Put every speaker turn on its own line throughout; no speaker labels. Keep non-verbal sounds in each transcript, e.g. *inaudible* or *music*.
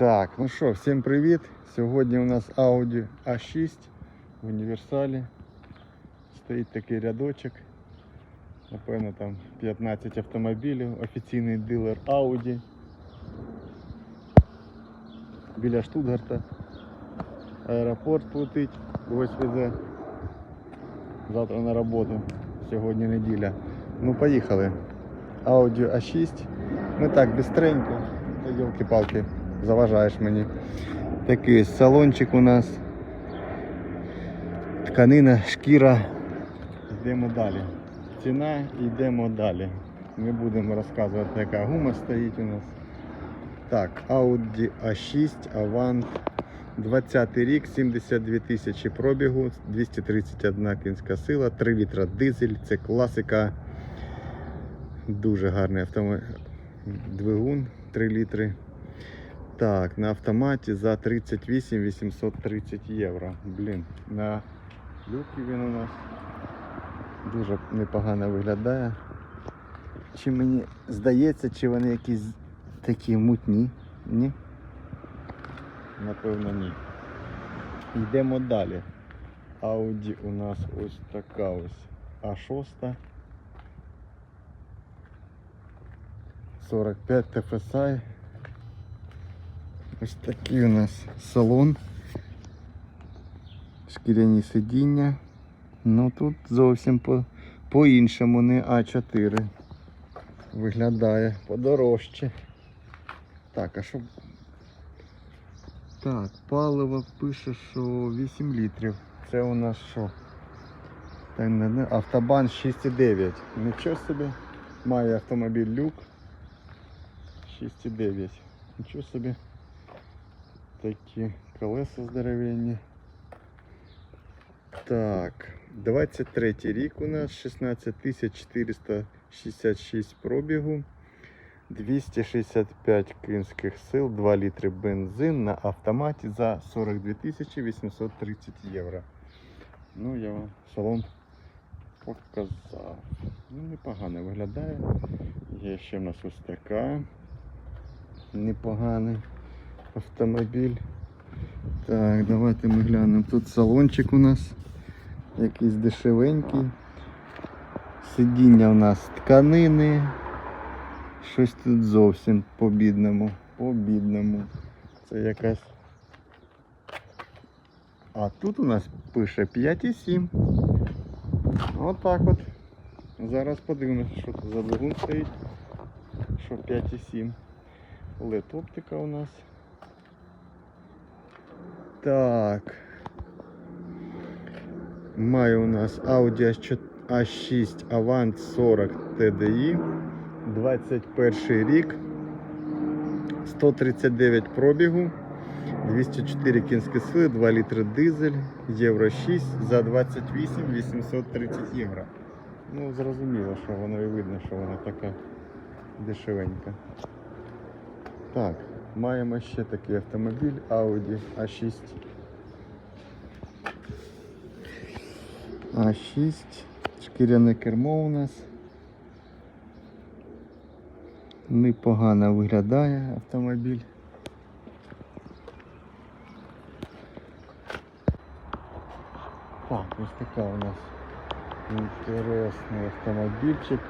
Так, ну що, всім привіт. Сьогодні у нас Audi A6 в універсалі. Стоїть такий рядочок. Напевно, там 15 автомобілів. Офіційний дилер Audi. Біля Штутгарта. Аеропорт летить, ось везе. Завтра на роботу. Сьогодні неділя. Ну, поїхали. Audi A6. Ми так бистренько. Та Йолки-палки, заважаєш мені. Такий салончик у нас. Тканина, шкіра. Йдемо далі. Ціна, йдемо далі. Не будемо розказувати, яка гума стоїть у нас. Так, Audi A6 Avant 20 рік, 72 тисячі пробігу, 231 кінська сила, 3 літра дизель, це класика. Дуже гарний автомобіль. Двигун 3 літри. Так, на автоматі за 38 830 євро. Блін, на люкі він у нас дуже непогано виглядає. Чи мені здається, чи вони якісь такі мутні? Ні? Напевно, ні. Йдемо далі. Audi у нас ось така ось А6. 45 TFSI. Ось такий у нас салон. Шкіряні сидіння. Ну тут зовсім по- по-іншому, не А4. Виглядає подорожче. Так, а що? Так, паливо пише, що 8 літрів. Це у нас що? Автобан 6,9. Нічого собі. Має автомобіль люк. 6,9. Нічого собі. Такі колеса здоровенні. Так, 23 рік у нас 16 466 пробігу. 265 кінських сил, 2 літри бензин на автоматі за 42 830 євро. Ну, я вам салон показав. Ну, непогано виглядає. Є ще в нас ось така. Непоганий автомобіль. Так, давайте ми глянемо. Тут салончик у нас якийсь дешевенький. Сидіння у нас тканини. Щось тут зовсім по бідному. По бідному. Це якась. А тут у нас пише 5,7. Отак от. Зараз подивимося, що тут за двигун стоїть. Що 5,7. LED оптика у нас. Так. Має у нас Audi A6 Avant 40 TDI. 21 рік. 139 пробігу. 204 кінські сили, 2 літри дизель, євро 6 за 28 830 євро. Ну, зрозуміло, що воно і видно, що вона така дешевенька. Так, маємо ще такий автомобіль Audi A6. А6. Шкіряне кермо у нас. Непогано виглядає автомобіль. Так, ось така у нас інтересний автомобільчик.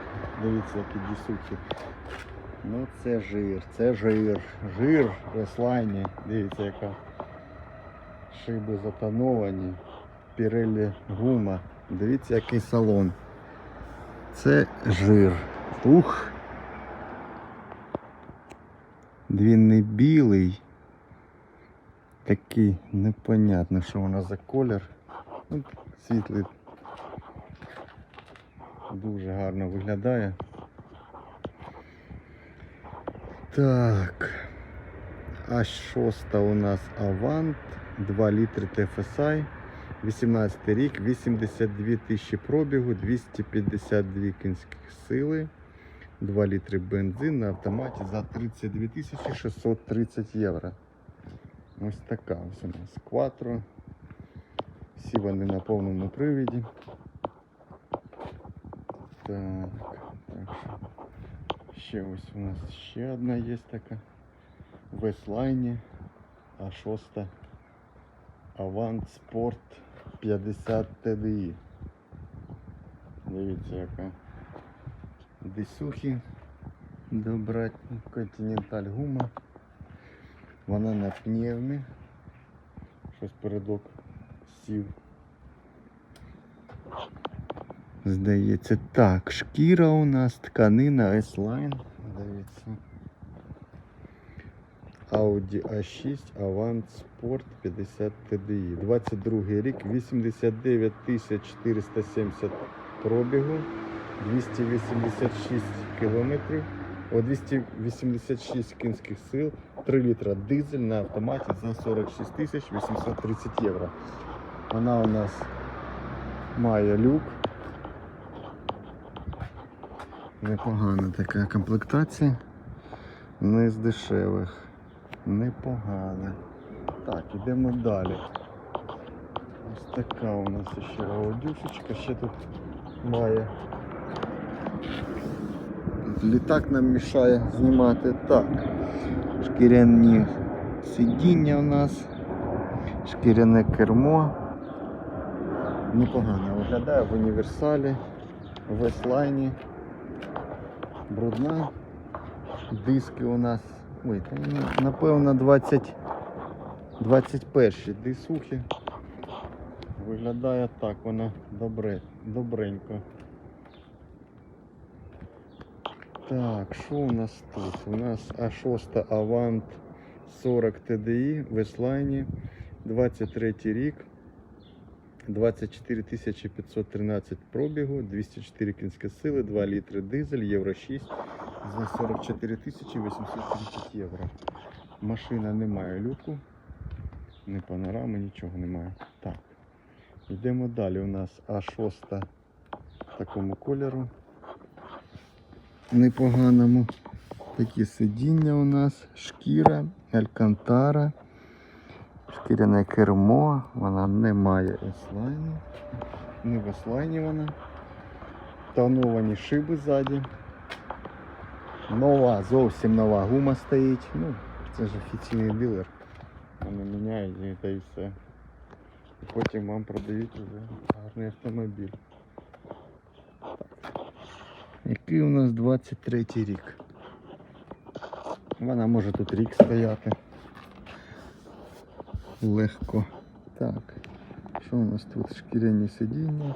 Дивіться, який дісучий. Ну це жир, це жир. Жир реслайні. Дивіться, яка шиби затоновані. Пірелі гума. Дивіться, який салон. Це жир. Ух. Він не білий. Такий непонятно, що вона за колір. Ну, світлий. Дуже гарно виглядає. Так. А шоста у нас Avant, 2 літри TFSI, 18 рік, 82 тисячі пробігу, 252 кінських сили, 2 літри бензин на автоматі за 32 тисячі 630 євро. Ось така ось у нас Quattro. Всі вони на повному привіді. Так, так що ще ось у нас ще одна є така. В S-Line А6 Avant Sport 50 TDI. Дивіться, яка десюхи добрать Continental гума. Вона на пневмі. Щось передок сів. Здається, так, шкіра у нас, тканина S-Line. Дивіться. Audi A6 Avant Sport 50 TDI. 22 рік, 89 470 пробігу, 286 кілометрів, о, 286 кінських сил, 3 літра дизель на автоматі за 46 тисяч 830 євро. Вона у нас має люк. Непогана така комплектація. Не з дешевих. Непогана. Так, ідемо далі. Ось така у нас ще аудюшечка, ще тут має. Літак нам мішає знімати. Так. Шкіряні сидіння у нас. Шкіряне кермо. Непогано виглядає в універсалі, в S-Line. Брудна. Диски у нас. Ой, напевно 20, 21 дисухи. Виглядає так, вона добре, добренько. Так, що у нас тут? У нас А6 Avant 40 TDI в S-Line, 23 рік. 24 513 пробігу, 204 кінські сили, 2 літри дизель, євро 6 за 44 830 євро. Машина не має люку, ні панорами, нічого немає. Так. Йдемо далі. У нас А6 в такому кольору. Непоганому. Такі сидіння у нас, шкіра, алькантара. Шкіряне кермо, вона не має еслайну. Не в еслайні вона. Тоновані шиби ззаді. Нова, зовсім нова гума стоїть. Ну, це ж офіційний дилер. Вони міняють та і все. І потім вам продають вже гарний автомобіль. Який у нас 23 рік? Вона може тут рік стояти легко. Так, що у нас тут? Шкіряні сидіння.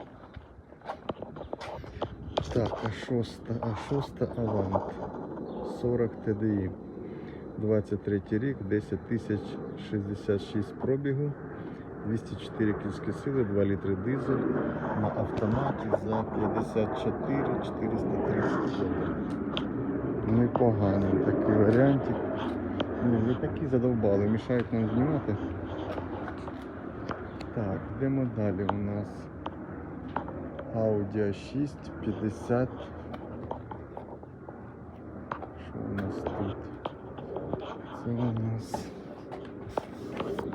Так, А6, А6 Avant 40 TDI. 23 рік, 10 тисяч 66 пробігу, 204 кінські сили, 2 літри дизель на автоматі за 54 430 євро. Непоганий такий варіантик. Ви такі задовбали, мішають нам знімати. Так, йдемо далі. У нас Audi A6 50. Що у нас тут? Це у нас. Ось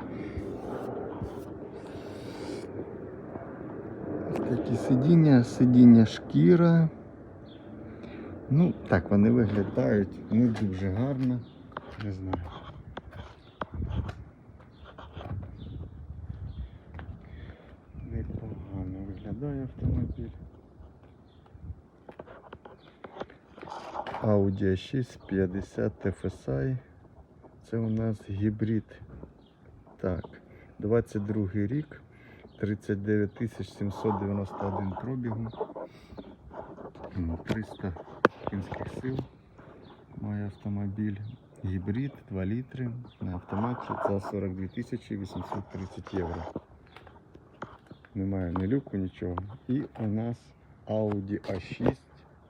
Такі сидіння, сидіння шкіра. Ну, так вони виглядають не дуже гарно. Не знаю. Непогано виглядає автомобіль. Audi A6 50 TFSI. Це у нас гібрид. Так, 22 рік, 39 791 пробігу. 300 кінських сил. Має автомобіль. Гібрид 2 літри на автоматі за 42 тисячі 830 євро. Немає ні люку, нічого. І у нас Audi A6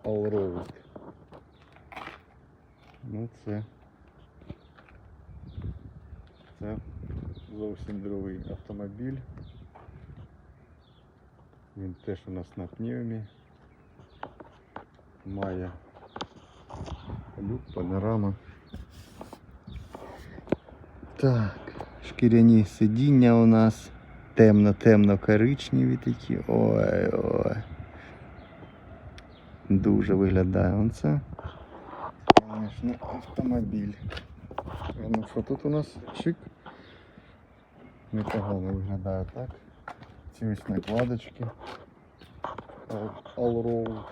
Allroad. Ну це. Це зовсім другий автомобіль. Він теж у нас на пневмі. Має люк, панорама. Так, шкіряні сидіння у нас темно-темно коричневі такі. Ой, ой. Дуже виглядає он це. Звісно, автомобіль. Ну що тут у нас шик? Непогано виглядає так. Ці ось накладочки. Allroad.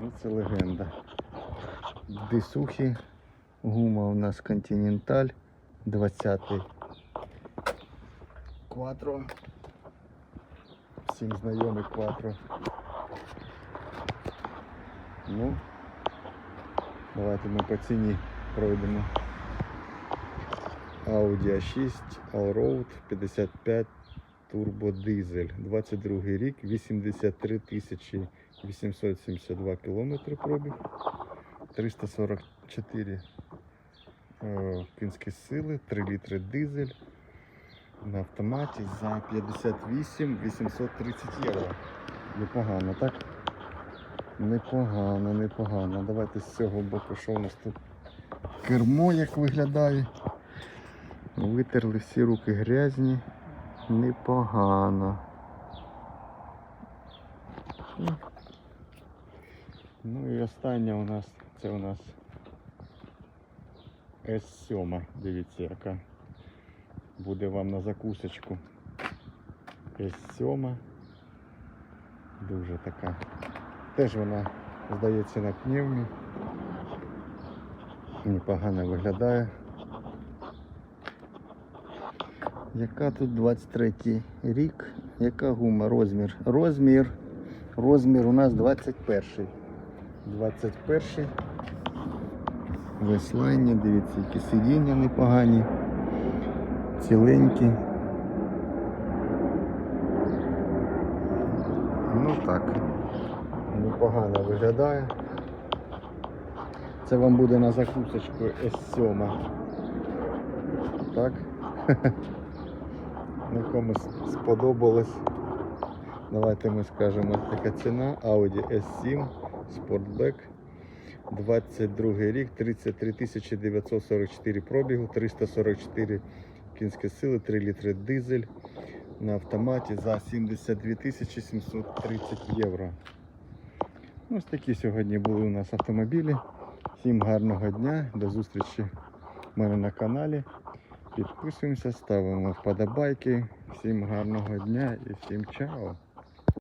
Ну, це легенда. Дисухи. Гума у нас Continental 20 Quattro. Всім знайомий Quattro. Ну, давайте ми по ціні пройдемо. Audi A6 Allroad 55 Turbo Diesel. 22 рік, 83 тисячі 872 кілометри пробіг. 344 е, кінські сили, 3 літри дизель на автоматі за 58 830 євро. Непогано, так? Непогано, непогано. Давайте з цього боку, що у нас тут кермо як виглядає. Витерли всі руки грязні. Непогано. Ну і остання у нас це у нас С7. Дивіться, яка буде вам на закусочку. С7. Дуже така. Теж вона, здається, на пневмі. Непогано виглядає. Яка тут 23 рік? Яка гума? Розмір? Розмір. Розмір у нас 21. 21. Веслання, дивіться, які сидіння непогані. Ціленькі. Ну так. Непогано виглядає. Це вам буде на закусочку С7. Так. *laughs* Ну, комусь сподобалось. Давайте ми скажемо така ціна. Audi S7 Sportback. 22 рік, 33 944 пробігу, 344 кінські сили, 3 літри дизель на автоматі за 72 730 євро. Ось такі сьогодні були у нас автомобілі. Всім гарного дня, до зустрічі в мене на каналі. Підписуємося, ставимо вподобайки. Всім гарного дня і всім чао!